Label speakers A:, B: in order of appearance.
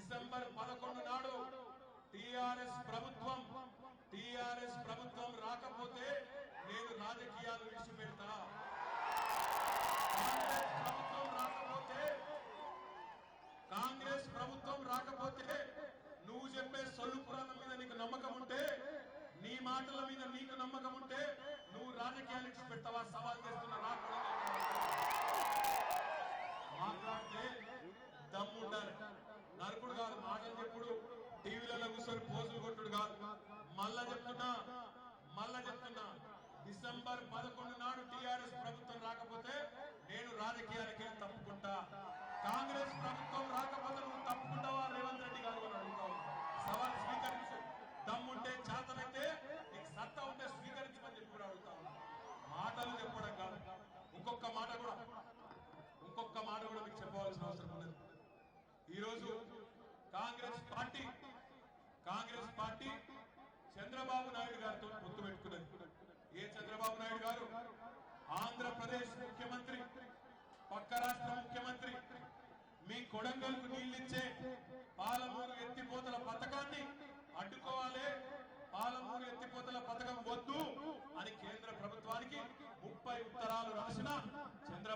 A: December పదకొండు నాడు TRS ప్రభుత్వం టిఆర్ఎస్ ప్రభుత్వం రాకపోతే నేను రాజకీయాలు విడిచిపెడతా. కాంగ్రెస్ ప్రభుత్వం రాకపోతే కాంగ్రెస్ ప్రభుత్వం రాకపోతే నువ్వు చెప్పే సొల్లు పురాణం మీద నీకు నమ్మకం ఉంటే నీ మాటల మీద నీకు నమ్మకం ఉంటే నువ్వు రాజకీయాలు విడిచిపెడతావా? సవాల్ చేస్తున్న రాకుండా మాట్లాడితే దమ్ముండాలి నరకుడు కాదు మాటలు చెప్పుడు. టీవీలలో కూర్చొని పోజులు కొట్టుడు కాదు. మళ్ళా చెప్తున్నా మళ్ళా చెప్తున్నా. డిసెంబర్ పదకొండు నాడు టిఆర్ఎస్ ప్రభుత్వం రాకపోతే నేను రాజకీయాలకి తప్పుకుంటా. కాంగ్రెస్ ప్రభుత్వం రాకపోతే నువ్వు తప్పుకుంటావా? రేవంత్ రెడ్డి గారు అని అడుగుతావు. సవాల్ స్వీకరించు. దమ్ముంటే చేతనైతే నీకు సత్తా ఉంటే స్వీకరించమని చెప్పి కూడా అడుగుతావు మాటలు చెప్పడం కాదు. ఇంకొక మాట కూడా. ఇంకొక మాట కూడా మీకు చెప్పవలసిన అవసరం ఉన్నది ఈరోజు కాంగ్రెస్ పార్టీ చంద్రబాబు నాయుడు గారితో పొత్తు పెట్టుకున్నది. ఏ చంద్రబాబు నాయుడు గారు? ఆంధ్రప్రదేశ్